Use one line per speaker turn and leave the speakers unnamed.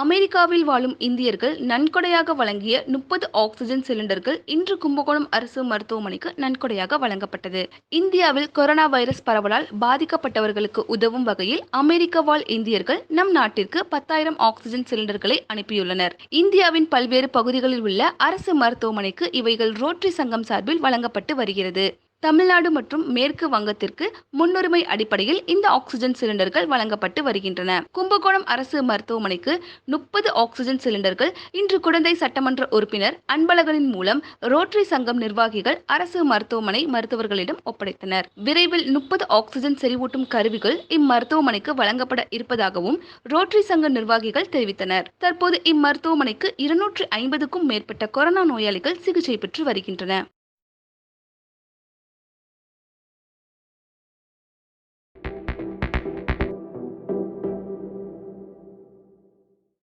அமெரிக்காவில் வாழும் இந்தியர்கள் நன்கொடையாக வழங்கிய முப்பது ஆக்சிஜன் சிலிண்டர்கள் இன்று கும்பகோணம் அரசு மருத்துவமனைக்கு நன்கொடையாக வழங்கப்பட்டது. இந்தியாவில் கொரோனா வைரஸ் பரவலால் பாதிக்கப்பட்டவர்களுக்கு உதவும் வகையில் அமெரிக்க வாழ் இந்தியர்கள் நம் நாட்டிற்கு பத்தாயிரம் ஆக்சிஜன் சிலிண்டர்களை அனுப்பியுள்ளனர். இந்தியாவின் பல்வேறு பகுதிகளில் உள்ள அரசு மருத்துவமனைக்கு இவைகள் ரோட்டரி சங்கம் சார்பில் வழங்கப்பட்டு வருகிறது. தமிழ்நாடு மற்றும் மேற்கு வங்கத்திற்கு முன்னுரிமை அடிப்படையில் இந்த ஆக்சிஜன் சிலிண்டர்கள் வழங்கப்பட்டு வருகின்றன. கும்பகோணம் அரசு மருத்துவமனைக்கு முப்பது ஆக்சிஜன் சிலிண்டர்கள் இன்று குடந்தை சட்டமன்ற உறுப்பினர் அன்பழகனின் மூலம் ரோட்டரி சங்கம் நிர்வாகிகள் அரசு மருத்துவமனை மருத்துவர்களிடம் ஒப்படைத்தனர். விரைவில் முப்பது ஆக்சிஜன் செறிவூட்டும் கருவிகள் இம்மருத்துவமனைக்கு வழங்கப்பட இருப்பதாகவும் ரோட்டரி சங்க நிர்வாகிகள் தெரிவித்தனர். தற்போது இம்மருத்துவமனைக்கு இருநூற்றி ஐம்பதுக்கும் மேற்பட்ட கொரோனா நோயாளிகள் சிகிச்சை பெற்று வருகின்றன.